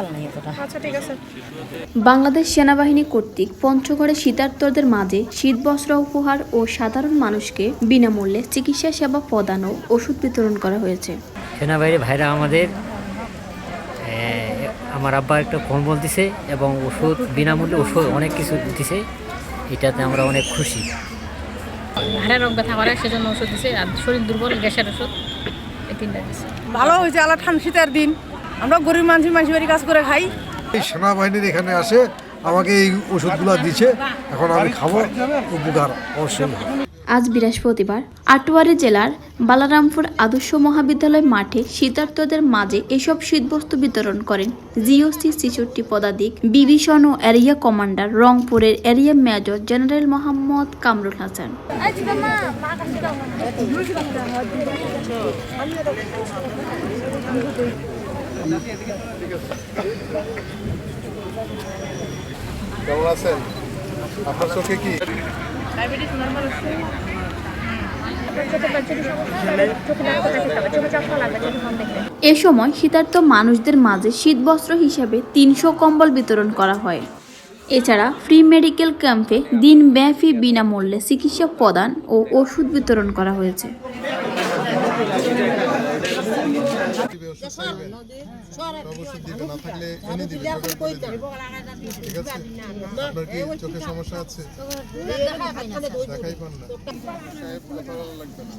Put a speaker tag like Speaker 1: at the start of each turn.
Speaker 1: খেয়াল নেই এতটা।
Speaker 2: আচ্ছা ঠিক আছে।
Speaker 3: বাংলাদেশ সেনাবাহিনী কর্তৃক পঞ্চগড়ে শীতার্তদের মাঝে শীতবস্ত্র উপহার ও সাধারণ মানুষকে বিনামূল্যে চিকিৎসা সেবা প্রদান ও ওষুধ বিতরণ করা হয়েছে।
Speaker 4: সেনাবাহিনী ভাইরা আমাদের আমার আব্বা একটা কম্বল দিছে এবং ওষুধ বিনামূল্যে ওষুধ অনেক কিছু দিছে এটাতে আমরা অনেক খুশি।
Speaker 5: হাড়ের রোগ ব্যথা করে সেজন্য ওষুধ দিছে আর শরীর দুর্বল গ্যাসের ওষুধ এই তিনটা দিছে।
Speaker 2: ভালো হয়েছে আল্লাহ ঠান্ডা শীতের দিন। আমরা গরিব মানুষ মানুষ বাড়ি কাজ করে খাই।
Speaker 6: এই সেনাবাহিনীর এখানে আসে আমাকে এই ওষুধগুলো দিচ্ছে এখন আমি খাব উপকার অবশ্যই
Speaker 3: আজ বৃহস্পতিবার আটোয়ারি জেলার বালারামপুর আদর্শ মহাবিদ্যালয় মাঠে শীতার্তদের মাঝে এসব শীতবস্তু বিতরণ করেন জিওসি ছেষট্টি পদাতিক বিভীষণ ও এরিয়া কমান্ডার রংপুরের area major general Mohammad Kamrul Hasan.
Speaker 6: কেমন আছেন? আপনার চোখে কি?
Speaker 3: এ সময় শীতার্ত মানুষদের মাঝে শীতবস্ত্র হিসাবে তিনশো কম্বল বিতরণ করা হয়। এছাড়া ফ্রি মেডিকেল ক্যাম্পে দিনব্যাপী বিনামূল্যে চিকিৎসা প্রদান ও ওষুধ বিতরণ করা হয়েছে।
Speaker 7: না থাকলে এনে দিবে সকাল করে দিবে। ঠিক আছে? আপনার কি চোখে সমস্যা আছে? দেখাই পান না। সাহেব কথা লাগবে না।